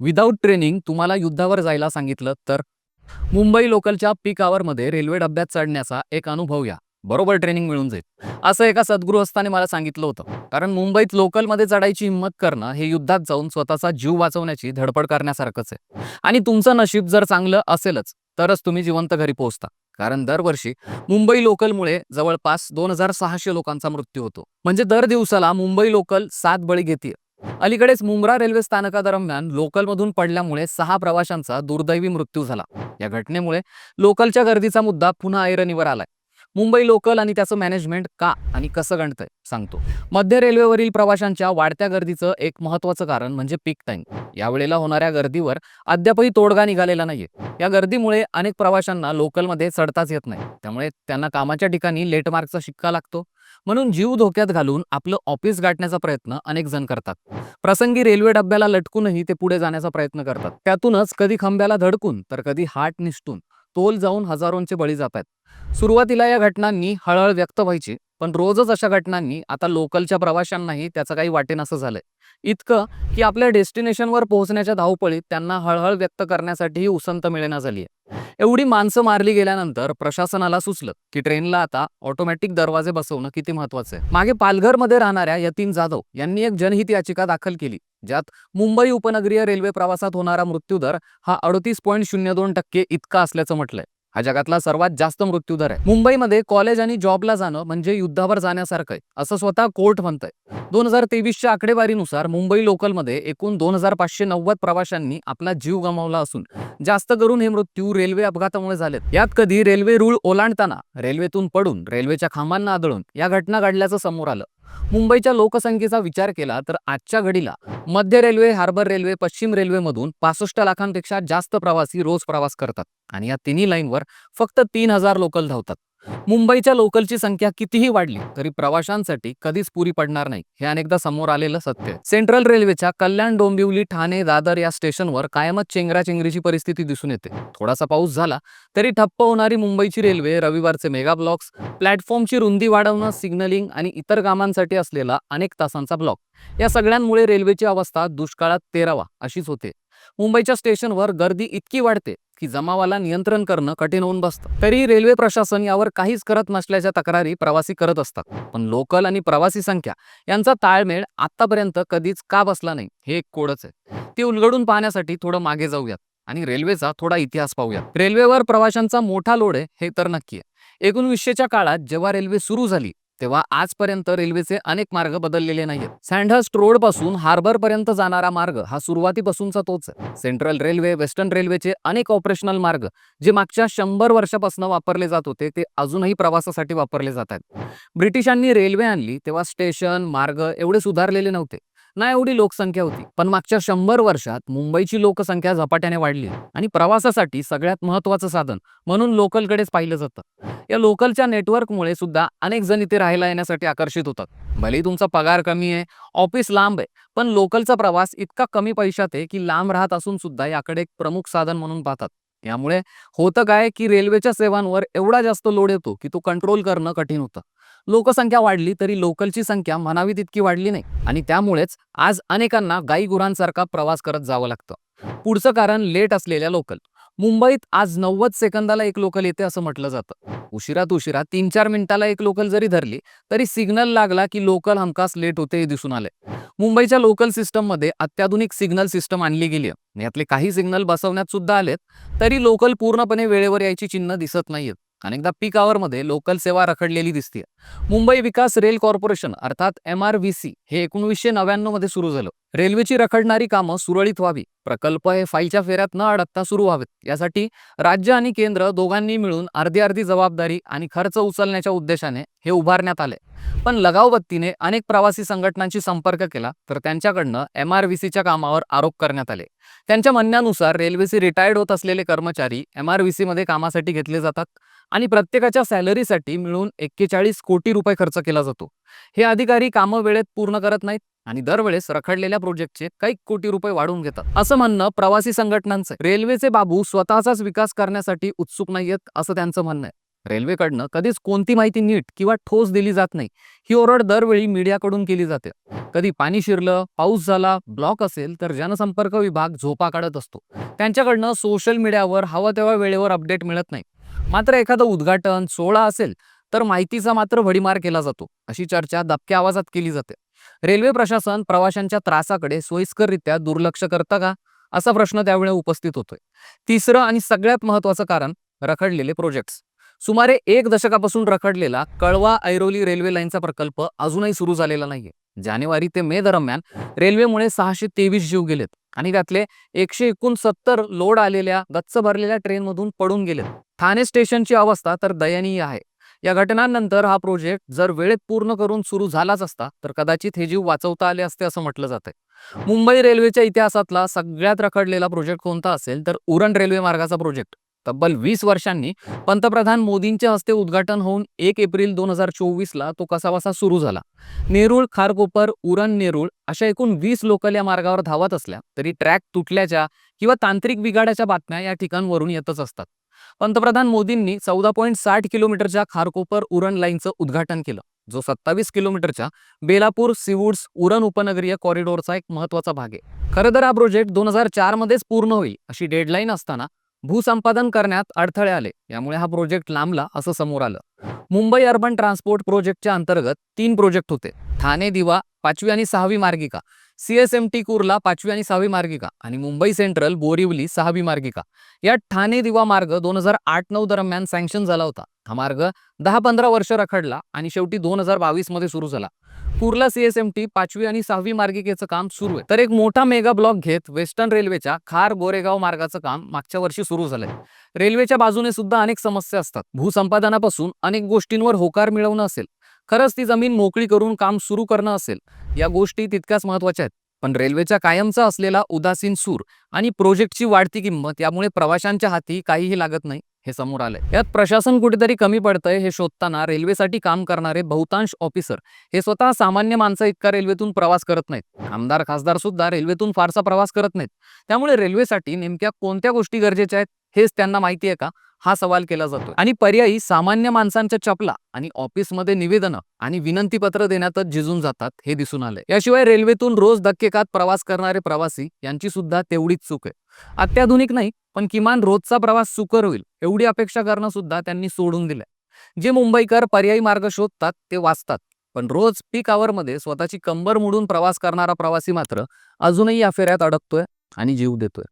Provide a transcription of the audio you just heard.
Without training तुम्हाला युद्धावर जायला सांगितलं तर? मुंबई लोकलच्या पीक आवरमध्ये रेल्वे डब्यात चढण्याचा एक अनुभव या बरोबर ट्रेनिंग मिळून जाईल. असं एका सद्गृहस्थाने मला सांगितलं होतं. कारण मुंबईत लोकलमध्ये चढायची हिंमत करणं हे युद्धात जाऊन स्वतःचा जीव वाचवण्याची धडपड करण्यासारखंच आहे. आणि तुमचं नशीब जर चांगलं असेलच तरच तुम्ही जिवंत घरी पोहोचता. कारण दरवर्षी मुंबई लोकलमुळे जवळपास दोन हजार सहाशे लोकांचा मृत्यू होतो. म्हणजे दर दिवसाला मुंबई लोकल सात बळी घेते अलीकडेच मुंब्रा रेल्वे स्थानकादरम्यान लोकलमधून पडल्यामुळे सहा प्रवाशांचा दुर्दैवी मृत्यू झाला. या घटनेमुळे लोकलच्या गर्दीचा मुद्दा पुन्हा ऐरणीवर आलाय. मुंबई लोकल आणि त्याचं मॅनेजमेंट का आणि कसं गणतंय? सांगतो. मध्य रेल्वेवरील प्रवाशांच्या वाढत्या गर्दीचं एक महत्त्वाचं कारण म्हणजे पीक टाइम यावेळेला होणाऱ्या गर्दीवर अद्यापही तोडगा निघालेला नाहीये. या गर्दीमुळे अनेक प्रवाशांना लोकलमध्ये चढताच येत नाही. त्यामुळे त्यांना कामाच्या ठिकाणी लेटमार्कचा शिक्का लागतो. म्हणून जीव धोक्यात घालून आपलं ऑफिस गाठण्याचा प्रयत्न अनेक जण करतात. प्रसंगी रेल्वे डब्याला लटकूनही ते पुढे जाण्याचा प्रयत्न करतात. त्यातूनच कधी खांब्याला धडकून तर कधी हाट निसटून. तोल जाऊन हजारोंचे बळी जात आहेत. सुरुवातीला या घटनांनी हळहळ व्यक्त व्हायची पण रोजच अशा घटनांनी आता लोकलच्या प्रवाशांनाही त्याचं काही वाटेनासं झालंय. इतकं की आपल्या डेस्टिनेशनवर पोहोचण्याच्या धावपळीत त्यांना हळहळ व्यक्त करण्यासाठीही उसंत मिळेना झाली आहे एवढी माणसं मारली गेल्यानंतर प्रशासनाला सुचलं की ट्रेनला आता ऑटोमॅटिक दरवाजे बसवणं किती महत्वाचं आहे. मागे पालघरमध्ये राहणाऱ्या यतीन जाधव यांनी एक जनहित याचिका दाखल केली. ज्यात मुंबई उपनगरीय रेल्वे प्रवासात होणारा मृत्यूदर हा अडतीस पॉईंट शून्य दोन टक्के इतका असल्याचं म्हटलंय. हा जगातला सर्वात जास्त मृत्यूदर आहे. मुंबईमध्ये कॉलेज आणि जॉबला जाणं म्हणजे युद्धावर जाण्यासारखं आहे असं स्वतः कोर्ट म्हणतंय. दोन हजार तेवीसच्या आकडेवारीनुसार मुंबई लोकलमध्ये एकूण दोन हजार पाचशे नव्वद प्रवाशांनी आपला जीव गमावला असून जास्त करून हे मृत्यू रेल्वे अपघातामुळे झालेत. यात कधी रेल्वे रूळ ओलांडताना रेल्वेतून पडून रेल्वेच्या खांबांना आदळून या घटना घडल्याचं समोर आलं. मुंबईच्या लोकसंख्येचा विचार केला तर आजच्या घडीला मध्य रेल्वे हार्बर रेल्वे पश्चिम रेल्वेमधून पासष्ट लाखांपेक्षा जास्त प्रवासी रोज प्रवास करतात आणि या तिन्ही लाईनवर फक्त तीन हजार लोकल धावतात. मुंबईच्या लोकलची संख्या कितीही वाढली तरी प्रवाशांसाठी कधीच पुरी पडणार नाही हे अनेकदा समोर आलेलं सत्य. सेंट्रल रेल्वेच्या कल्याण डोंबिवली ठाणे दादर या स्टेशनवर कायमच चेंगराचेंगरीची परिस्थिती दिसून येते. थोडासा पाऊस झाला तरी ठप्प होणारी मुंबईची रेल्वे रविवारचे मेगा ब्लॉक्स प्लॅटफॉर्मची रुंदी वाढवणं सिग्नलिंग आणि इतर कामांसाठी असलेला अनेक तासांचा ब्लॉक. या सगळ्यांमुळे रेल्वेची अवस्था दुष्काळात तेरावा अशीच होते. मुंबईच्या स्टेशनवर गर्दी इतकी वाढते की जमावाला नियंत्रण करणं कठीण होऊन बसतं. तरी रेल्वे प्रशासन यावर काहीच करत नसल्याच्या तक्रारी प्रवासी करत असतात. पण लोकल आणि प्रवासी संख्या यांचा ताळमेळ आतापर्यंत कधीच का बसला नाही हे एक कोडच आहे. ते उलगडून पाहण्यासाठी थोडं मागे जाऊयात आणि रेल्वेचा थोडा इतिहास पाहूयात. रेल्वेवर प्रवाशांचा मोठा लोड आहे हे तर नक्की आहे. एकोणवीसशेच्या काळात जेव्हा रेल्वे सुरू झाली तेव्हा आजपर्यंत रेल्वेचे अनेक मार्ग बदललेले नाहीत सँडहस्ट रोडपासून हार्बर पर्यंत जाणारा मार्ग हा सुरुवातीपासूनचा तोच आहे. सेंट्रल रेल्वे वेस्टर्न रेल्वेचे अनेक ऑपरेशनल मार्ग जे मागच्या शंभर वर्षापासून वापरले जात होते ते अजूनही प्रवासासाठी वापरले जात आहेत. ब्रिटिशांनी रेल्वे आणली तेव्हा स्टेशन मार्ग एवढे सुधारलेले नव्हते. ना एवढी लोकसंख्या होती. पण मागच्या शंभर वर्षात मुंबईची लोकसंख्या झपाट्याने वाढली आणि प्रवासासाठी सगळ्यात महत्वाचं साधन म्हणून लोकलकडेच पाहिलं जातं. या लोकलच्या नेटवर्कमुळे सुद्धा अनेक जण इथे राहायला येण्यासाठी आकर्षित होतात. भले तुमचा पगार कमी आहे ऑफिस लांब आहे पण लोकलचा प्रवास इतका कमी पैशात आहे की लांब राहत असून सुद्धा याकडे एक प्रमुख साधन म्हणून पाहतात. यामुळे होतं काय की रेल्वेच्या सेवांवर एवढा जास्त लोड येतो की तो कंट्रोल करणं कठीण होतं. लोकसंख्या वाढली तरी लोकलची संख्या म्हणावी तितकी वाढली नाही. आणि त्यामुळेच आज अनेकांना गाई गुरांसारखा प्रवास करत जावं लागतं. पुढचं कारण लेट असलेल्या लोकल. मुंबईत आज नव्वद सेकंदाला एक लोकल येते असं म्हटलं जातं. उशिरात उशिरा तीन चार मिनिटाला एक लोकल जरी धरली तरी सिग्नल लागला की लोकल हमखास लेट होते हे दिसून आले मुंबईच्या लोकल सिस्टममध्ये अत्याधुनिक सिग्नल सिस्टम आणली गेली आहे यातले काही सिग्नल बसवण्यात सुद्धा आलेत तरी लोकल पूर्णपणे वेळेवर यायची चिन्ह दिसत नाहीयेत. अनेकदा पीक आवरमध्ये लोकल सेवा रखडलेली दिसते मुंबई विकास रेल कॉर्पोरेशन अर्थात एम आर व्ही सी हे एकोणीसशे नव्याण्णवमध्ये सुरू झालं. रेल्वेची रखडणारी कामं सुरळीत व्हावी. प्रकल्प हे फाईलच्या फेऱ्यात न अडकता सुरू व्हावेत. यासाठी राज्य आणि केंद्र दोघांनी मिळून अर्धी अर्धी जबाबदारी आणि खर्च उचलण्याच्या उद्देशाने हे उभारण्यात आले. पण लगावबत्तीने अनेक प्रवासी संघटनांशी संपर्क केला तर त्यांच्याकडनं एम आर व्ही सीच्या कामावर आरोप करण्यात आले. त्यांच्या म्हणण्यानुसार रेल्वेचे रिटायर्ड होत असलेले कर्मचारी एम आर व्ही सीमध्ये कामासाठी घेतले जातात आणि प्रत्येकाच्या सॅलरीसाठी मिळून एक्केचाळीस कोटी रुपये खर्च केला जातो. हे अधिकारी कामं वेळेत पूर्ण करत नाहीत आणि दरवेळेस रखडलेल्या प्रोजेक्टचे काही कोटी रुपये वाढवून घेतात. असं म्हणणं प्रवासी संघटनांचं रेल्वेचे बाबू स्वतःचाच विकास करण्यासाठी उत्सुक नाहीयेत असं त्यांचं म्हणणं आहे. रेल्वेकडनं कधीच कोणती माहिती नीट किंवा ठोस दिली जात नाही. ही ओरड दरवेळी मीडियाकडून केली जाते. कधी पाणी शिरलं पाऊस झाला ब्लॉक असेल तर जनसंपर्क विभाग झोपा काढत असतो. त्यांच्याकडनं सोशल मीडियावर हवं तेव्हा वेळेवर अपडेट मिळत नाही. मात्र एखादं उद्घाटन सोहळा असेल तर माहितीचा मात्र भडीमार केला जातो अशी चर्चा दबक्या आवाजात केली जाते. रेल्वे प्रशासन प्रवाशांच्या त्रासाकडे सोयीस्कररित्या दुर्लक्ष करतं का? असा प्रश्न त्यावेळी उपस्थित होतोय. तिसरं आणि सगळ्यात महत्वाचं कारण रखडलेले प्रोजेक्ट्स सुमारे एक दशकापासून रखडलेला कळवा ऐरोली रेल्वे लाईनचा प्रकल्प अजूनही सुरू झालेला नाहीये. जानेवारी ते मे दरम्यान रेल्वेमुळे सहाशे तेवीस जीव गेलेत आणि त्यातले एकशे एकोणसत्तर लोड आलेल्या गच्च भरलेल्या ट्रेनमधून पडून गेलेत. ठाणे स्टेशनची अवस्था तर दयनीय आहे. या घटनांनंतर हा प्रोजेक्ट जर वेळेत पूर्ण करून सुरू झालाच असता तर कदाचित हे जीव वाचवता आले असते असं म्हटलं जातंय. मुंबई रेल्वेच्या इतिहासातला सगळ्यात रखडलेला प्रोजेक्ट कोणता असेल तर उरण रेल्वे मार्गाचा प्रोजेक्ट तब्बल वीस वर्षांनी पंतप्रधान मोदींच्या हस्ते उद्घाटन होऊन एक एप्रिल दोन हजार चोवीसला तो कसाबसा सुरू झाला. नेरुळ खारकोपर उरण नेरुळ अशा एकूण वीस लोकल या मार्गावर धावत असल्या तरी ट्रॅक तुटल्याच्या किंवा तांत्रिक बिघाडाच्या बातम्या या ठिकाणवरून येतच असतात. पंतप्रधान मोदींनी चौदा पॉईंट साठ किलोमीटरच्या खारकोपर उरण लाईनचं उद्घाटन केलं जो सत्तावीस किलोमीटरच्या बेलापूर सिवूड्स उरण उपनगरीय कॉरिडॉरचा एक महत्त्वाचा भाग आहे. खरं तर हा प्रोजेक्ट दोन हजार चार मध्येच पूर्ण होईल अशी डेडलाईन असताना भूसंपादन करण्यात अडथळे आले यामुळे हा प्रोजेक्ट लांबला असं समोर आलं. मुंबई अर्बन ट्रान्सपोर्ट प्रोजेक्टच्या अंतर्गत तीन प्रोजेक्ट होते ठाणे दिवा पाचवी आणि सहावी मार्गिका. सीएसएमटी कुर्ला पाचवी आणि सहावी मार्गिका आणि मुंबई सेंट्रल बोरिवली सहावी मार्गिका. या ठाणे दिवा मार्ग दोन हजार आठ नऊ दरम्यान सँक्शन झाला होता. हा मार्ग दहा पंधरा वर्ष रखडला आणि शेवटी दोन हजार बावीसमध्ये सुरू झाला. कुर्ला सीएसएमटी पाचवी आणि सहावी मार्गिकेचं काम सुरू आहे. तर एक मोठा मेगा ब्लॉक घेत वेस्टर्न रेल्वेच्या खार गोरेगाव मार्गाचं काम मागच्या वर्षी सुरू झालंय. रेल्वेच्या बाजूने सुद्धा अनेक समस्या असतात. भूसंपादनापासून अनेक गोष्टींवर होकार मिळवणं असेल. खरंच ती जमीन मोकळी करून काम सुरू करणं असेल. या गोष्टी तितक्याच महत्त्वाच्या आहेत. पण रेल्वेच्या कायमचा असलेला उदासीन सूर आणि प्रोजेक्टची वाढती किंमत यामुळे प्रवाशांच्या हाती काहीही लागत नाही हे समोर आलंय. यात प्रशासन कुठेतरी कमी पडतंय हे शोधताना रेल्वेसाठी काम करणारे बहुतांश ऑफिसर हे स्वतः सामान्य माणसं इतका रेल्वेतून प्रवास करत नाहीत. आमदार खासदार सुद्धा रेल्वेतून फारसा प्रवास करत नाहीत. त्यामुळे रेल्वेसाठी नेमक्या कोणत्या गोष्टी गरजेच्या आहेत हेच त्यांना माहिती आहे का? हा सवाल केला जातो आणि पर्यायी सामान्य माणसांच्या चपला आणि ऑफिसमध्ये निवेदनं आणि विनंतीपत्र देण्यातच झिजून जातात हे दिसून आलंय. याशिवाय रेल्वेतून रोज धक्केकात प्रवास करणारे प्रवासी यांची सुद्धा तेवढीच चूक आहे. अत्याधुनिक नाही पण किमान रोजचा प्रवास सुकर होईल एवढी अपेक्षा करणं सुद्धा त्यांनी सोडून दिलंय. जे मुंबईकर पर्यायी मार्ग शोधतात ते वाचतात. पण रोज पीक आवरमध्ये स्वतःची कंबर मोडून प्रवास करणारा प्रवासी मात्र अजूनही या फेऱ्यात अडकतोय आणि जीव देतोय.